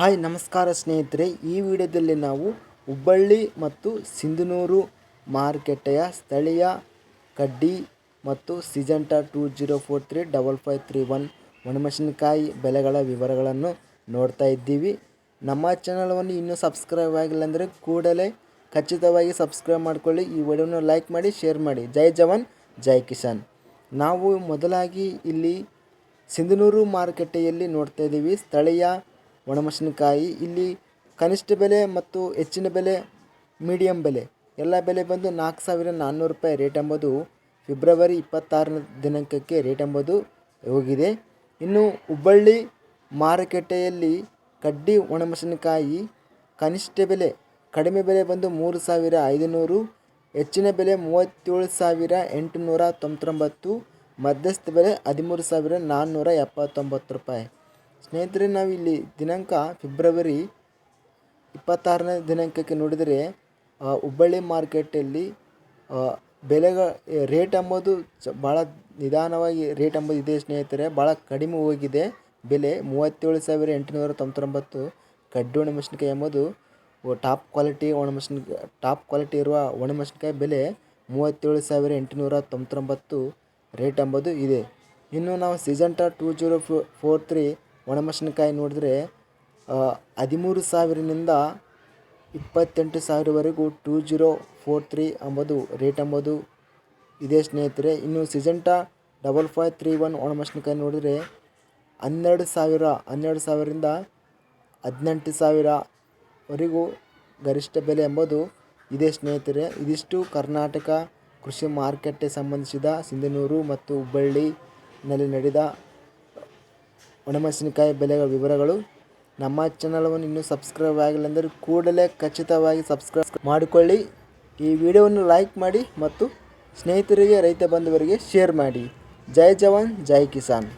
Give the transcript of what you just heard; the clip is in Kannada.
ಹಾಯ್, ನಮಸ್ಕಾರ ಸ್ನೇಹಿತರೆ. ಈ ವಿಡಿಯೋದಲ್ಲಿ ನಾವು ಹುಬ್ಬಳ್ಳಿ ಮತ್ತು ಸಿಂಧನೂರು ಮಾರುಕಟ್ಟೆಯ ಸ್ಥಳೀಯ ಕಡ್ಡಿ ಮತ್ತು Syngenta two zero four three double five three one ಒಣಮೆಣಸಿನಕಾಯಿ ಬೆಲೆಗಳ ವಿವರಗಳನ್ನು ನೋಡ್ತಾ ಇದ್ದೀವಿ. ನಮ್ಮ ಚಾನಲವನ್ನು ಇನ್ನೂ ಸಬ್ಸ್ಕ್ರೈಬ್ ಆಗಿಲ್ಲ ಅಂದರೆ ಕೂಡಲೇ ಖಚಿತವಾಗಿ ಸಬ್ಸ್ಕ್ರೈಬ್ ಮಾಡಿಕೊಳ್ಳಿ. ಈ ವಿಡಿಯೋನ ಲೈಕ್ ಮಾಡಿ ಶೇರ್ ಮಾಡಿ. ಜೈ ಜವಾನ್, ಜೈ ಕಿಸಾನ್. ನಾವು ಮೊದಲಾಗಿ ಇಲ್ಲಿ ಸಿಂಧನೂರು ಮಾರುಕಟ್ಟೆಯಲ್ಲಿ ನೋಡ್ತಾ ಇದ್ದೀವಿ. ಸ್ಥಳೀಯ ಒಣಮೆಣಸಿನಕಾಯಿ, ಇಲ್ಲಿ ಕನಿಷ್ಠ ಬೆಲೆ ಮತ್ತು ಹೆಚ್ಚಿನ ಬೆಲೆ, ಮೀಡಿಯಂ ಬೆಲೆ. ಎಲ್ಲ ಬೆಲೆ ಬಂದು ನಾಲ್ಕು ಸಾವಿರ ನಾನ್ನೂರು ರೂಪಾಯಿ ರೇಟ್ ಎಂಬುದು ಫೆಬ್ರವರಿ ಇಪ್ಪತ್ತಾರನೇ ದಿನಾಂಕಕ್ಕೆ ರೇಟ್ ಎಂಬುದು ಹೋಗಿದೆ. ಇನ್ನು ಹುಬ್ಬಳ್ಳಿ ಮಾರುಕಟ್ಟೆಯಲ್ಲಿ ಕಡ್ಡಿ ಒಣಮೆಣಸಿನಕಾಯಿ ಕನಿಷ್ಠ ಬೆಲೆ ಕಡಿಮೆ ಬೆಲೆ ಬಂದು ಮೂರು ಸಾವಿರ ಐದುನೂರು, ಹೆಚ್ಚಿನ ಬೆಲೆ ಮೂವತ್ತೇಳು ಸಾವಿರ ಎಂಟುನೂರ ತೊಂಬತ್ತೊಂಬತ್ತು, ಮಧ್ಯಸ್ಥ ಬೆಲೆ ಹದಿಮೂರು ಸಾವಿರ ನಾನ್ನೂರ ಎಪ್ಪತ್ತೊಂಬತ್ತು ರೂಪಾಯಿ. ಸ್ನೇಹಿತರೆ, ನಾವಿಲ್ಲಿ ದಿನಾಂಕ ಫೆಬ್ರವರಿ ಇಪ್ಪತ್ತಾರನೇ ದಿನಾಂಕಕ್ಕೆ ನೋಡಿದರೆ ಹುಬ್ಬಳ್ಳಿ ಮಾರ್ಕೆಟಲ್ಲಿ ಬೆಲೆಗ, ರೇಟ್ ಎಂಬುದು ಚ ಭಾಳ ನಿಧಾನವಾಗಿ ರೇಟ್ ಎಂಬುದು ಇದೆ ಸ್ನೇಹಿತರೆ. ಭಾಳ ಕಡಿಮೆ ಹೋಗಿದೆ. ಬೆಲೆ ಮೂವತ್ತೇಳು ಸಾವಿರ ಎಂಟುನೂರ ತೊಂಬತ್ತೊಂಬತ್ತು. ಕಡ್ಡಿ ಒಣಮೆಣಸಿನಕಾಯಿ ಎಂಬುದು ಟಾಪ್ ಕ್ವಾಲಿಟಿ ಒಣಮೆಣಸಿನ, ಟಾಪ್ ಕ್ವಾಲಿಟಿ ಇರುವ ಒಣಮೆಣಸಿನಕಾಯಿ ಬೆಲೆ ಮೂವತ್ತೇಳು ಸಾವಿರ ಎಂಟುನೂರ ತೊಂಬತ್ತೊಂಬತ್ತು ರೇಟ್ ಎಂಬುದು ಇದೆ. ಇನ್ನು ನಾವು Syngenta two zero four, four, three ಒಣಮೆಣಸಿನಕಾಯಿ ನೋಡಿದ್ರೆ ಹದಿಮೂರು ಸಾವಿರದಿಂದ ಇಪ್ಪತ್ತೆಂಟು ಸಾವಿರವರೆಗೂ ಟೂ ಜೀರೋ ಫೋರ್ ತ್ರೀ ಎಂಬುದು ರೇಟ್ ಎಂಬುದು ಇದೇ ಸ್ನೇಹಿತರೆ. ಇನ್ನು Syngenta double five three one ಒಣಮೆಣಸಿನಕಾಯಿ ನೋಡಿದರೆ ಹನ್ನೆರಡು ಸಾವಿರ, ಹನ್ನೆರಡು ಸಾವಿರದಿಂದ ಹದಿನೆಂಟು ಸಾವಿರವರೆಗೂ ಗರಿಷ್ಠ ಬೆಲೆ ಎಂಬುದು ಇದೇ ಸ್ನೇಹಿತರೆ. ಇದಿಷ್ಟು ಕರ್ನಾಟಕ ಕೃಷಿ ಮಾರುಕಟ್ಟೆ ಸಂಬಂಧಿಸಿದ ಸಿಂಧನೂರು ಮತ್ತು ಹುಬ್ಬಳ್ಳಿನಲ್ಲಿ ನಡೆದ ಒಣಮೆಣಸಿನಕಾಯಿ ಬೆಲೆಗಳ ವಿವರಗಳು. ನಮ್ಮ ಚಾನಲವನ್ನು ಇನ್ನೂ ಸಬ್ಸ್ಕ್ರೈಬ್ ಆಗಿಲ್ಲ ಅಂದರೆ ಕೂಡಲೇ ಖಚಿತವಾಗಿ ಸಬ್ಸ್ಕ್ರೈಬ್ ಮಾಡಿಕೊಳ್ಳಿ. ಈ ವಿಡಿಯೋವನ್ನು ಲೈಕ್ ಮಾಡಿ ಮತ್ತು ಸ್ನೇಹಿತರಿಗೆ, ರೈತ ಬಂಧುವರಿಗೆ ಶೇರ್ ಮಾಡಿ. ಜೈ ಜವಾನ್, ಜೈ ಕಿಸಾನ್.